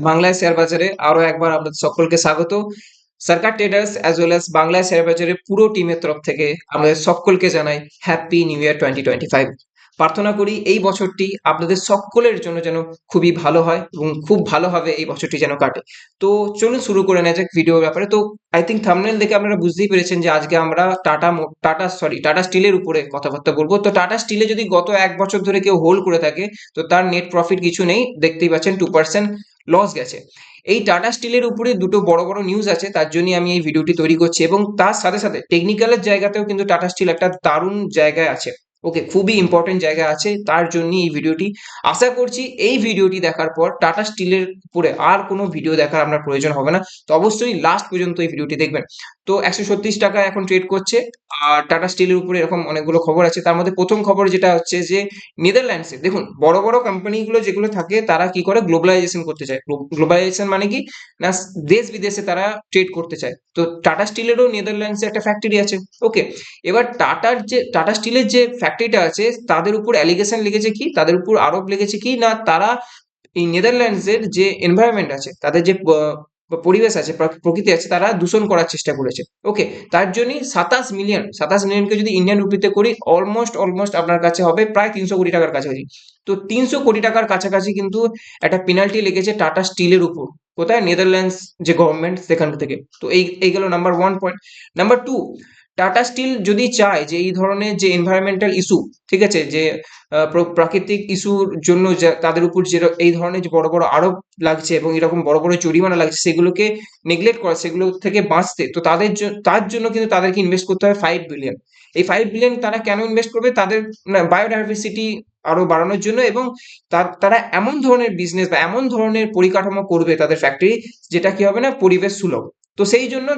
বাংলায় শেয়ার বাজারে আরও একবার আপনাদের সকলকে স্বাগত। Sarkar traders as well as Bangla share বাজারের পুরো টিমের তরফ থেকে আমাদের সকলকে জানাই happy new year twenty twenty five প্রার্থনা করি এই বছরটি আপনাদের সকলের জন্য যেন খুবই ভালো হয় এবং খুব ভালোভাবে এই বছরটি যেন কাটে। তো চলুন শুরু করে নেওয়া যাক ভিডিও ব্যাপারে। তো আই থিঙ্ক থামনেল দেখে আপনারা বুঝতেই পেরেছেন যে আজকে আমরা টাটা টাটা সরি টাটা স্টিলের উপরে কথাবার্তা বলব। তো টাটা স্টিলে যদি গত এক বছর ধরে কেউ হোল্ড করে থাকে, তো তার নেট প্রফিট কিছু নেই। দেখতেই পাচ্ছেন টু পার্সেন্ট লস গেছে। এই টাটা স্টিলের উপরে দুটো বড় বড় নিউজ আছে, তার জন্যই আমি এই ভিডিওটি তৈরি করছি এবং তার সাথে সাথে টেকনিক্যালের জায়গাতেও কিন্তু টাটা স্টিল একটা দারুণ জায়গায় আছে। ওকে, খুবই ইম্পর্টেন্ট জায়গা আছে, তার জন্য এই ভিডিওটি আশা করছি এই ভিডিওটি দেখার পর টাটা স্টিলের উপরে আর কোনো ভিডিও দেখার আপনার প্রয়োজন হবে না। তো অবশ্যই লাস্ট পর্যন্ত এই ভিডিওটি দেখবেন। তো একশো ছত্রিশ টাকা এখন ট্রেড করছে, আর টাটা স্টিলের উপরে এরকম অনেকগুলো খবর আছে। তার মধ্যে প্রথম খবর যেটা হচ্ছে যে নেদারল্যান্ডসে দেখুন, বড় বড় কোম্পানিগুলো যেগুলো থাকে, তারা কি করে গ্লোবালাইজেশন করতে চায়। গ্লোবালাইজেশন মানে কি? না, দেশ বিদেশে তারা ট্রেড করতে চায়। তো টাটা স্টিলেরও নেদারল্যান্ডসে একটা ফ্যাক্টরি আছে। ওকে এবার টাটার যে টাটা স্টিলের যে ফ্যাক্টরিটা আছে, তাদের উপর অ্যালিগেশন লেগেছে কি? তাদের উপর আরোপ লেগেছে কি? না, তারা এই নেদারল্যান্ডসের যে এনভায়রনমেন্ট আছে, তাদের যে পরিবেশ আছে প্রকৃতি আছে, তারা দূষণ করার চেষ্টা করেছে। ওকে তার জন্যই সাতাশ মিলিয়ন সাতাশ মিলিয়নকে যদি ইন্ডিয়ান রুপিতে করি অলমোস্ট অলমোস্ট আপনার কাছে হবে প্রায় তিনশো কোটি টাকার কাছাকাছি। তো তিনশো কোটি টাকার কাছাকাছি কিন্তু একটা পেনাল্টি লেগেছে টাটা স্টিলের উপর। কোথায়? নেদারল্যান্ডস যে গভর্নমেন্ট সেখান থেকে। তো এই এই গেল number one point number two Tata steel যদি চায় যে এই ধরনের যে এনভায়রনমেন্টাল ইস্যু ঠিক আছে? যে প্রাকৃতিক ইস্যুর জন্য তাদের উপর যে এই ধরনের যে বড় বড় আরোপ লাগছে এবং এরকম বড় বড় জরিমানা লাগছে, সেগুলোকে নেগলেক্ট করা, সেগুলো থেকে বাঁচতে, তো তাদের তার জন্য কিন্তু তাদেরকে ইনভেস্ট করতে হয় ফাইভ বিলিয়ন এই ফাইভ বিলিয়ন তারা কেন ইনভেস্ট করবে? তাদের বায়োডাইভার্সিটি আরও বাড়ানোর জন্য এবং তারা এমন ধরনের বিজনেস বা এমন ধরনের পরিকাঠামো করবে তাদের ফ্যাক্টরি যেটা কি হবে না? পরিবেশ সুলভ। তো সেই জন্য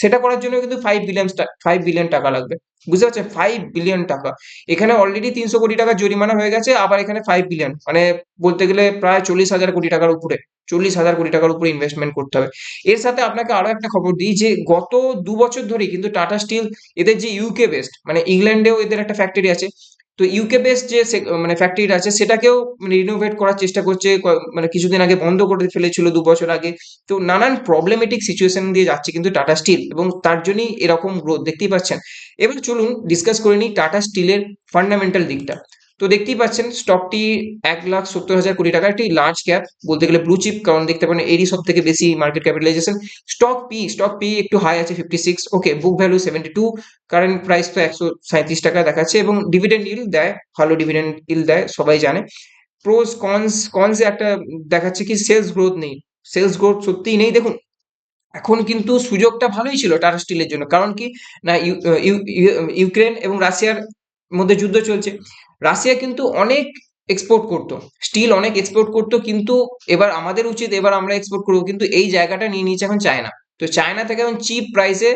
সেটা করার জন্য কিন্তু ফাইভ বিলিয়ন ফাইভ বিলিয়ন টাকা লাগবে। বুঝতে পারছেন? ফাইভ বিলিয়ন টাকা। এখানে অলরেডি তিনশো কোটি টাকা জরিমানা হয়ে গেছে, আবার এখানে ফাইভ বিলিয়ন মানে বলতে গেলে প্রায় চল্লিশ হাজার কোটি টাকার উপরে, চল্লিশ হাজার কোটি টাকার উপরে ইনভেস্টমেন্ট করতে হবে। এর সাথে আপনাকে আরও একটা খবর দিই যে, গত দু বছর ধরেই কিন্তু টাটা স্টিল এদের যে ইউকে বেস্ট মানে ইংল্যান্ডেও এদের একটা ফ্যাক্টরি আছে তো ইউকে বেস যে মানে ফ্যাক্টরিটা আছে, সেটাকেও মানে রিনোভেট করার চেষ্টা করছে মানে কিছুদিন আগে বন্ধ করে ফেলেছিল, দু বছর আগে। তো নানান প্রবলেমেটিক সিচুয়েশন দিয়ে যাচ্ছে কিন্তু টাটা স্টিল এবং তার জন্যই এরকম গ্রোথ দেখতেই পাচ্ছেন। এবার চলুন ডিসকাস করে নিই টাটা স্টিলের ফান্ডামেন্টাল দিকটা। তো দেখতেই পাচ্ছেন স্টকটি এক লাখ সত্তর হাজার কোটি টাকা একটি লার্জ ক্যাপ বলতে গেলে ব্লু চিপ কারণ দেখতে পারেন এরই সব থেকে বেশি market capitalization stock P stock P একটু হাই আছে fifty six okay book value seventy two current price তো একশো সাঁত্রিশ টাকা দেখাচ্ছে এবং ডিভিডেন্ড ইল দেয়, ভালো ডিভিডেন্ড ইল দেয়, সবাই জানে। প্রোস কনস কনসে একটা দেখাচ্ছে কি সেলস গ্রোথ নেই। সেলস গ্রোথ সত্যিই নেই, দেখুন, এখন কিন্তু সুযোগটা ভালোই ছিল টাটা স্টিলের জন্য। কারণ কি, না ইউক্রেন এবং রাশিয়ার মধ্যে যুদ্ধ চলছে। রাশিয়া কিন্তু অনেক এক্সপোর্ট করতো। স্টিল অনেক এক্সপোর্ট করতো, কিন্তু এবার আমাদের উচিত এবার আমরা এক্সপোর্ট করব। কিন্তু এই জায়গাটা নিয়ে নিয়েছে এখন চায়না। তো চায়না থেকে এখন চিপ প্রাইসে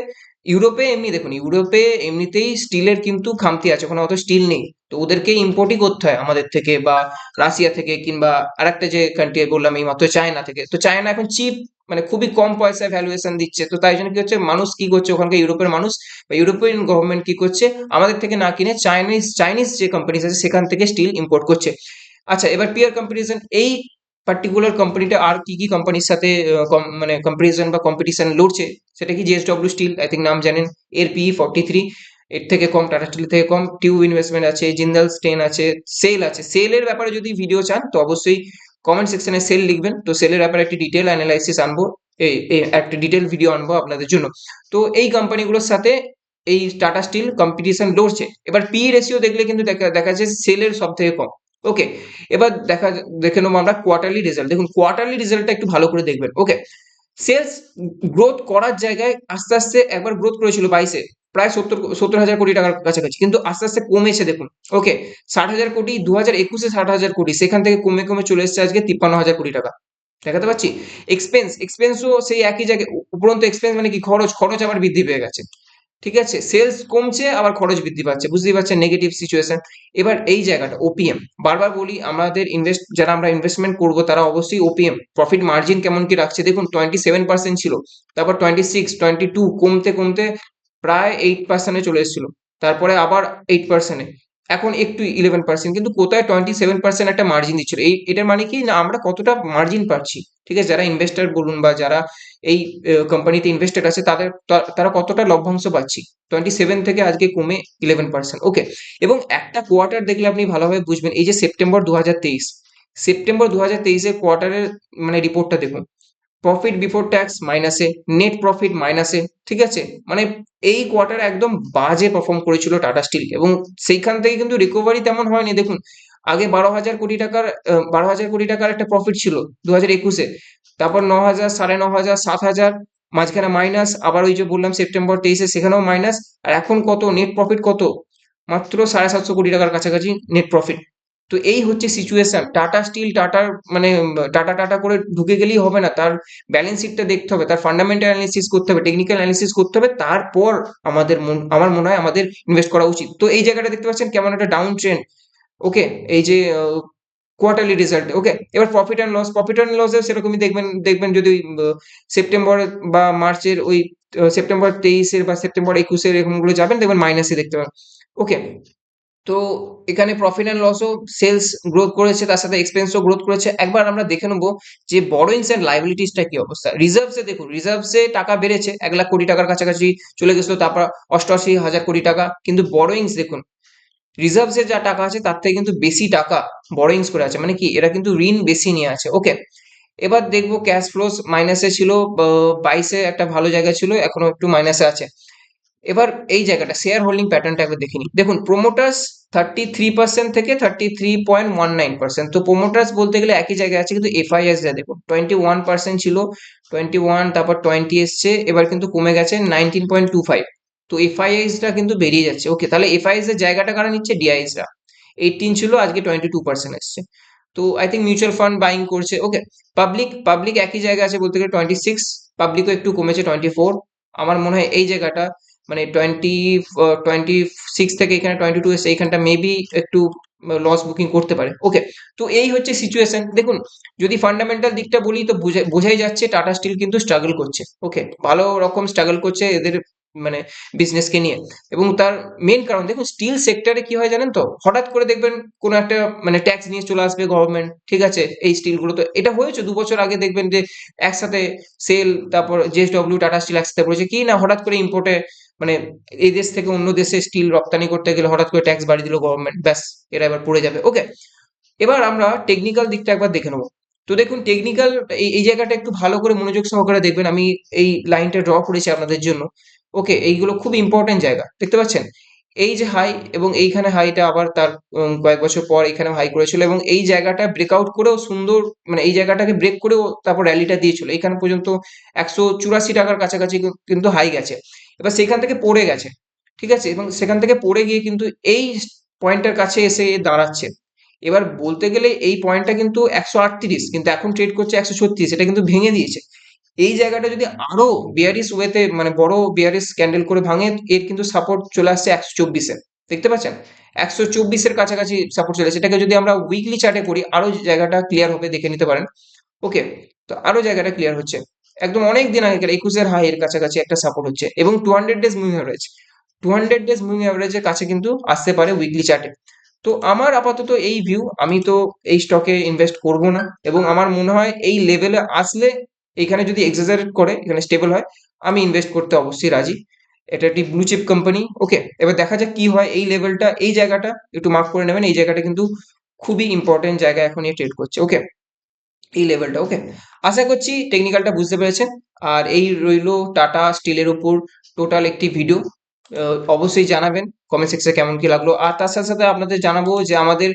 ইউরোপে এমনি দেখুন, ইউরোপে এমনিতেই স্টিলের কিন্তু খামতি আছে, ওখানে অত স্টিল নেই। তো ওদেরকে ইম্পোর্টই করতে হয় আমাদের থেকে বা রাশিয়া থেকে কিংবা আরেকটা যে কান্ট্রি বললাম, এই মাত্র চায়না থেকে। তো চায়না এখন চিপ মানে খুবই কম পয়সায় ভ্যালুয়েশন দিচ্ছে। তো তাই জন্য কি হচ্ছে, মানুষ কি করছে, ওখানকার ইউরোপের মানুষ বা ইউরোপিয়ান গভর্নমেন্ট কি করছে, আমাদের থেকে না কিনে চাইনিজ চাইনিজ যে কোম্পানিজ আছে, সেখান থেকে স্টিল ইম্পোর্ট করছে। আচ্ছা এবার পিয়ার কম্পারিজন এই পার্টিকুলার কোম্পানিটা আর কি কি কোম্পানির সাথে মানে কম্পারিজন বা কম্পিটিশন লড়ছে, সেটা কি জিএসডব্লিউ স্টিল আই থিঙ্ক নাম জানেন, এর পি ফর্টি থ্রি এর থেকে কম টাটা স্টিল থেকে কম টিউব ইনভেস্টমেন্ট আছে জিন্দাল স্টেন আছে সেল আছে। সেলের ব্যাপারে যদি ভিডিও চান, তো অবশ্যই কমেন্ট সেকশনে সেল লিখবেন। তো সেলের ব্যাপারে একটি ডিটেল অ্যানালাইসিস আনব এই একটা ডিটেল ভিডিও আনব আপনাদের জন্য। তো এই কোম্পানিগুলোর সাথে এই টাটা স্টিল কম্পিটিশন লড়ছে। এবার পি রেশিও দেখলে কিন্তু দেখা দেখা যাচ্ছে সেলের সব থেকে কম। ওকে এবার দেখা দেখে নেব আমরা কোয়ার্টারলি রেজাল্ট দেখুন কোয়ার্টারলি রেজাল্টটা একটু ভালো করে দেখবেন। ওকে সেলস গ্রোথ করার জায়গায় আস্তে আস্তে একবার গ্রোথ করেছিল বাইশে, প্রায় সত্তর সত্তর হাজার কোটি টাকার কাছাকাছি, কিন্তু আস্তে আস্তে কমেছে দেখুন। ওকে ষাট হাজার কোটি দু হাজার একুশে ষাট হাজার কোটি, সেখান থেকে কমে কমে চলে এসছে আজকে তিপ্পান্ন হাজার কোটি টাকা। দেখাতে পাচ্ছি? এক্সপেন্স এক্সপেন্সও সেই একই জায়গায়, উপরন্ত এক্সপেন্স মানে কি? খরচ খরচ আবার বৃদ্ধি পেয়ে গেছে। ঠিক আছে? সেলস কমছে, আবার খরচ বৃদ্ধি পাচ্ছে। বুঝতেই পারছেন নেগেটিভ সিচুয়েশন এবার এই জায়গাটা ওপিএম বারবার বলি, আমাদের ইনভেস্ট যারা আমরা ইনভেস্টমেন্ট করব, তারা অবশ্যই ওপিএম প্রফিট মার্জিন কেমন কি রাখছে? দেখুন টোয়েন্টি সেভেন পার্সেন্ট ছিল। তারপর টোয়েন্টি সিক্স টোয়েন্টি টু কমতে কমতে প্রায় এইট পার্সেন্টে চলে এসেছিল। তারপরে আবার এইট পার্সেন্টে এখন একটু ইলেভেন পার্সেন্ট কিন্তু কোথায় টোয়েন্টি সেভেন পার্সেন্ট একটা মার্জিন দিচ্ছিল? এই, এটার মানে কি? না, আমরা কতটা মার্জিন পাচ্ছি? ঠিক আছে, যারা ইনভেস্টার বলুন বা যারা এই কোম্পানিতে ইনভেস্টেড আছে, তাদের তারা কতটা লভ্যাংশ পাচ্ছি? টোয়েন্টি সেভেন থেকে আজকে কমে ইলেভেন পার্সেন্ট ওকে এবং একটা কোয়ার্টার দেখলে আপনি ভালোভাবে বুঝবেন, এই যে সেপ্টেম্বর দু হাজার তেইশ সেপ্টেম্বর দু হাজার তেইশের কোয়ার্টারের মানে রিপোর্টটা দেখুন। প্রফিট বিফোর ট্যাক্স মাইনাসে নেট প্রফিট মাইনাসে ঠিক আছে? মানে এই কোয়ার্টার একদম বাজে পারফর্ম করেছিল টাটা স্টিল এবং সেইখান থেকে কিন্তু রিকভারি তেমন হয়নি। দেখুন, আগে বারো হাজার কোটি টাকার বারো হাজার কোটি টাকার একটা প্রফিট ছিল দু হাজার একুশে। তারপর ন হাজার, সাড়ে ন হাজার, সাত হাজার, মাঝখানে মাইনাস আবার ওই যে বললাম সেপ্টেম্বর তেইশে, সেখানেও মাইনাস আর এখন কত? নেট প্রফিট কত? মাত্র সাড়ে সাতশো কোটি টাকার কাছাকাছি নেট প্রফিট তো এই হচ্ছে সিচুয়েশন টাটা স্টিল টাটার মানে টাটা টাটা করে ঢুকে গেলেই হবে না। তার ব্যালেন্স শিটটা দেখতে হবে, তার ফান্ডামেন্টাল অ্যানালিসিস করতে হবে টেকনিক্যাল অ্যানালিসিস করতে হবে, তারপর আমাদের আমার মনে হয় আমাদের ইনভেস্ট করা উচিত। তো এই জায়গাটা দেখতে পাচ্ছেন কেমন একটা ডাউন ট্রেন্ড ওকে এই যে কোয়ার্টারলি রেজাল্ট ওকে এবার profit and loss profit and লসে সেরকমই দেখবেন দেখবেন যদি সেপ্টেম্বর বা মার্চের ওই সেপ্টেম্বর তেইশের বা সেপ্টেম্বর একুশের এরকমগুলো যাবেন, দেখবেন মাইনাসে দেখতে পাবেন। ওকে তো এখানে প্রফিট অ্যান্ড লসও সেলস গ্রোথ করেছে, তার সাথে এক্সপেন্সও গ্রোথ করেছে। একবার আমরা দেখে নেব যে বড়োইংস অ্যান্ড লাইবিলিটিসটা কি অবস্থা। রিজার্ভসে দেখুন রিজার্ভসে টাকা বেড়েছে, এক লাখ কোটি টাকার কাছাকাছি চলে গেছিল, তারপর অষ্টআশি হাজার কোটি টাকা। কিন্তু বড়োইংস দেখুন রিজার্ভসে যা টাকা আছে, তার থেকে কিন্তু বেশি টাকা বড়োইংস করে আছে। মানে কি, এরা কিন্তু ঋণ বেশি নিয়ে আছে। ওকে এবার দেখব ক্যাশ ফ্লোস মাইনাসে ছিল বাইশে একটা ভালো জায়গা ছিল, এখনও একটু মাইনাসে আছে। এবার এই জায়গাটা শেয়ার হোল্ডিং প্যাটার্নটা একবার নিই। দেখুন প্রোমোটার্স থার্টি থ্রি পার্সেন্ট থেকে thirty three point one nine percent তো প্রোমোটার্স বলতে গেলে একই জায়গায় আছে, কিন্তু এফআইএস যা দেখুন। টোয়েন্টি ওয়ান পার্সেন্ট ছিল টোয়েন্টি ওয়ান তারপর টোয়েন্টি এসছে, এবার কিন্তু কমে গেছে নাইনটিন পয়েন্ট টু ফাইভ তো এফআইএসটা কিন্তু বেরিয়ে যাচ্ছে। ওকে তাহলে এফআইএস এর জায়গাটা কারা নিচ্ছে? ডিআইএসরা এইটিন ছিল, আজকে টোয়েন্টি টু পার্সেন্ট এসছে। তো I think mutual fund buying করছে। ওকে পাবলিক পাবলিক একই জায়গায় আছে বলতে গেলে টোয়েন্টি সিক্স পাবলিকও একটু কমেছে টোয়েন্টি ফোর আমার মনে হয় এই জায়গাটা মানে টোয়েন্টি টোয়েন্টি সিক্স থেকে এখানে টোয়েন্টি টু এসে এইখানটা মেবি একটু লস বুকিং করতে পারে। ওকে তো এই হচ্ছে সিচুয়েশন দেখুন, যদি ফান্ডামেন্টাল দিকটা বলি তো বোঝাই যাচ্ছে টাটা স্টিল কিন্তু স্ট্রাগল করছে। ওকে ভালো রকম স্ট্রাগল করছে এদের মানে বিজনেসকে নিয়ে। এবং তার মেন কারণ, দেখুন স্টিল সেক্টরে কি হয় জানেন তো? হঠাৎ করে দেখবেন কোনো একটা মানে ট্যাক্স নিয়ে চলে আসবে গভর্নমেন্ট ঠিক আছে? এই স্টিলগুলো তো, এটা হয়েছে দু বছর আগে দেখবেন যে একসাথে সেল তারপর জেএসডব্লিউ টাটা স্টিল একসাথে পড়েছে। কি না হঠাৎ করে ইম্পোর্টে মানে এই দেশ থেকে অন্য দেশে স্টিল রপ্তানি করতে গেলে হঠাৎ করে ট্যাক্স বাড়িয়ে দিল গভর্নমেন্ট ব্যাস, এরা এবার পড়ে যাবে। ওকে এবার আমরা টেকনিক্যাল দিকটা একবার দেখে নেব। তো দেখুন টেকনিক্যাল এই জায়গাটা একটু ভালো করে মনোযোগ সহকারে দেখবেন। আমি এই লাইনটা ড্র করেছি আপনাদের জন্য। ওকে এইগুলো খুব ইম্পর্টেন্ট জায়গা, দেখতে পাচ্ছেন? এই যে হাই এবং এইখানে হাইটা আবার তার কয়েক বছর পর এখানে হাই করেছিল এবং এই জায়গাটা ব্রেকআউট করেও সুন্দর মানে এই জায়গাটাকে ব্রেক করেও তারপর র্যালিটা দিয়েছিল এইখানে পর্যন্ত একশো চুরাশি টাকার কাছাকাছি কিন্তু হাই গেছে। এবার সেখান থেকে পড়ে গেছে, ঠিক আছে? এবং সেখান থেকে পড়ে গিয়ে কিন্তু এই পয়েন্টের কাছে এসে দাঁড়াচ্ছে। এবার বলতে গেলে এই পয়েন্টটা কিন্তু একশো আটত্রিশ, কিন্তু এখন ট্রেড করছে একশো ছত্রিশ, এটা কিন্তু ভেঙে দিয়েছে। এই জায়গাটা যদি আরও বিয়ারিস ওয়েতে মানে বড় বিয়ারিস ক্যান্ডেল করে ভাঙে, এর কিন্তু সাপোর্ট চলে আসছে একশো চব্বিশে। দেখতে পাচ্ছেন? একশো চব্বিশের কাছাকাছি সাপোর্ট চলে এটাকে যদি আমরা উইকলি চার্টে করি, আরও জায়গাটা ক্লিয়ার হবে, দেখে নিতে পারেন। ওকে তো আরও জায়গাটা ক্লিয়ার হচ্ছে। একদম অনেক দিন আগেকার, একুশের হাই এর কাছাকাছি একটা সাপোর্ট হচ্ছে এবং two hundred days moving average two hundred days moving অ্যাভারেজের কাছে কিন্তু আসতে পারে উইকলি চার্টে তো আমার আপাতত এই ভিউ আমি তো এই স্টকে ইনভেস্ট করব না এবং আমার মনে হয় এই লেভেলে আসলে এখানে যদি এক্সাজারেট করে, এখানে স্টেবল হয়, আমি ইনভেস্ট করতে অবশ্যই রাজি। এটা একটি ব্লু চিপ কোম্পানি ওকে এবার দেখা যাক কি হয় এই লেভেলটা এই জায়গাটা, একটু মার্ক করে নেবেন, এই জায়গাটা কিন্তু খুবই ইম্পর্টেন্ট জায়গা এখন ট্রেড করছে ওকে এই লেভেলটা ওকে আশা করছি টেকনিক্যালটা বুঝতে পেরেছেন। আর এই রইল টাটা স্টিলের উপর টোটাল একটি ভিডিও অবশ্যই জানাবেন কমেন্ট সেকশনে কেমন কি লাগল। আর তার সাথে সাথে আপনাদের জানাব যে আমাদের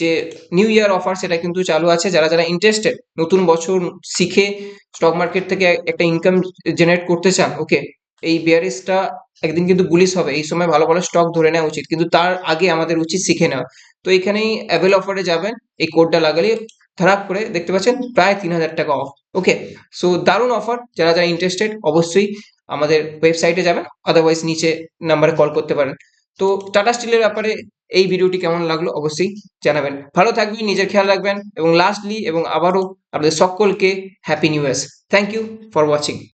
যে নিউ ইয়ার অফার সেটা কিন্তু চালু আছে। যারা যারা ইন্টারেস্টেড নতুন বছর শিখে স্টক মার্কেট থেকে একটা ইনকাম জেনারেট করতে চান ওকে এই বিয়ারিসটা একদিন কিন্তু বুলিশ হবে। এই সময় ভালো ভালো স্টক ধরে নেওয়া উচিত। কিন্তু তার আগে আমাদের উচিত শিখে নেওয়া। তো এখানেই অ্যাভেল অফারে যাবেন, এই কোডটা লাগালে খারাপ করে দেখতে পাচ্ছেন প্রায় তিন হাজার টাকা অফ ওকে সো দারুণ অফার যারা যারা ইন্টারেস্টেড অবশ্যই আমাদের ওয়েবসাইটে যাবেন আদারওয়াইজ নিচে নাম্বারে কল করতে পারেন। তো টাটা স্টিলের ব্যাপারে এই ভিডিওটি কেমন লাগল অবশ্যই জানাবেন। ভালো থাকবেন, নিজের খেয়াল রাখবেন, এবং লাস্টলি এবং আবারও আপনাদের সকলকে happy new years thank you for watching